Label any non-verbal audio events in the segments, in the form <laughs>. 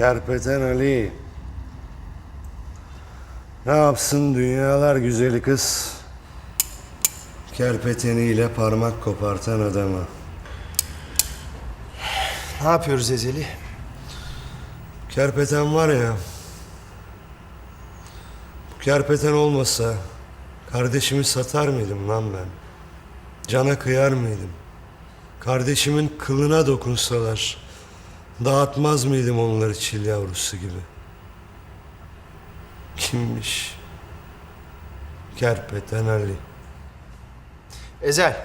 Kerpeten Ali. Ne yapsın dünyalar güzeli kız? Kerpeteniyle parmak kopartan adamı. Ne yapıyoruz Ezeli? Kerpeten var ya. Bu kerpeten olmasa kardeşimi satar mıydım lan ben? Cana kıyar mıydım? Kardeşimin kılına dokunsalar dağıtmaz mıydım onları çil yavrusu gibi? Kimmiş? Kerpeten Ali. Ezel.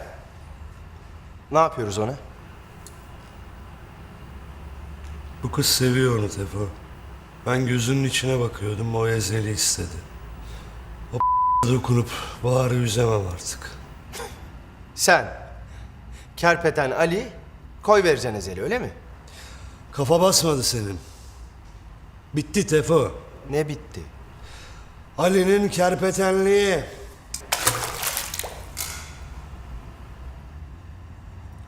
Ne yapıyoruz ona? Bu kız seviyor onu Tefo. Ben gözünün içine bakıyordum, o ezeli istedi. O <laughs> dokunup bağrı yüzemem artık. Sen, Kerpeten Ali, koy vereceksin Ezeli öyle mi? Kafa basmadı senin. Bitti Tefo. Ne bitti? Ali'nin kerpetenliği.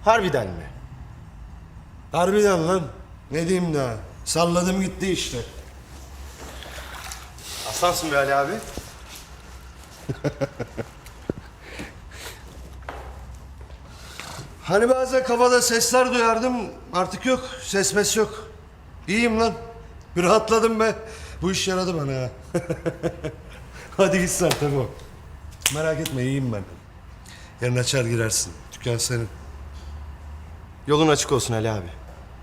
Harbiden mi? Harbiden lan. Ne diyeyim daha? Salladım gitti işte. Aslansın be Ali abi. <laughs> Hani bazen kafada sesler duyardım. Artık yok. Ses mes yok. İyiyim lan. Bir rahatladım be. Bu iş yaradı bana ha. <laughs> Hadi git sen Tefo. Merak etme iyiyim ben. Yarın açar girersin. Dükkan senin. Yolun açık olsun Ali abi.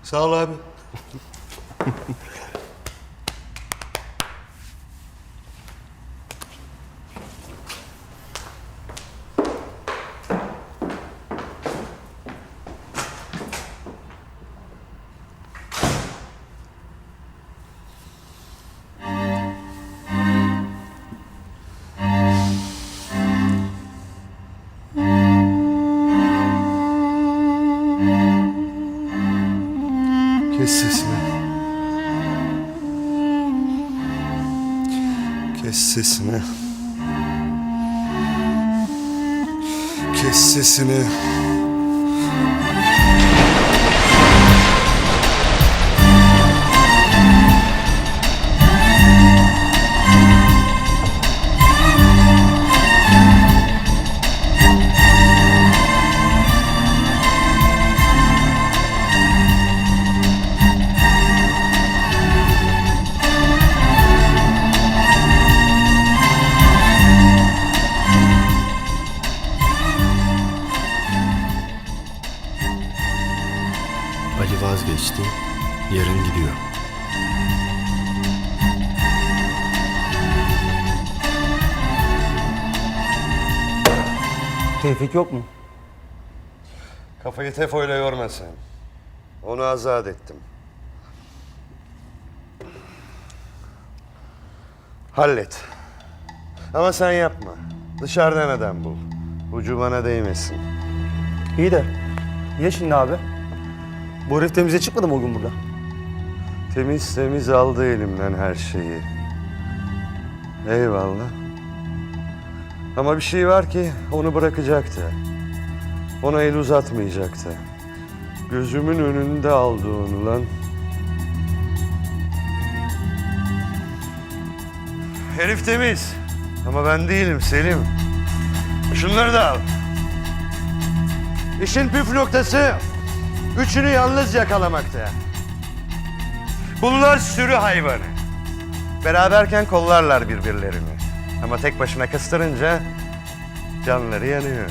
Sağ ol abi. <laughs> Kes sesini. Kes sesini. Kes sesini. Yarın gidiyor. Tevfik yok mu? Kafayı tefoyla yorma sen. Onu azat ettim. Hallet. Ama sen yapma. Dışarıdan adam bul. Ucu bana değmesin. İyi de. Niye şimdi abi? Bu herif temize çıkmadı mı o gün burada? Temiz temiz aldı elimden her şeyi. Eyvallah. Ama bir şey var ki onu bırakacaktı. Ona el uzatmayacaktı. Gözümün önünde aldı onu lan. Herif temiz. Ama ben değilim Selim. Şunları da al. İşin püf noktası üçünü yalnız yakalamakta. Bunlar sürü hayvanı. Beraberken kollarlar birbirlerini. Ama tek başına kıstırınca canları yanıyor.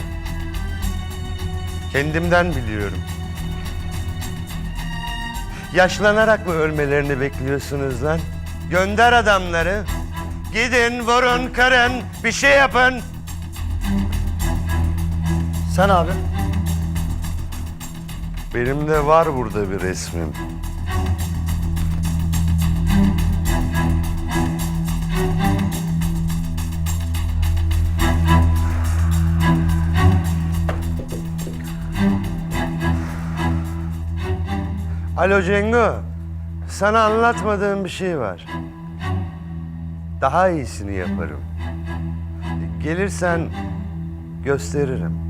Kendimden biliyorum. Yaşlanarak mı ölmelerini bekliyorsunuz lan? Gönder adamları. Gidin, vurun, kırın, bir şey yapın. Sen abi. Benim de var burada bir resmim. Alo Cengo. Sana anlatmadığım bir şey var. Daha iyisini yaparım. Gelirsen gösteririm.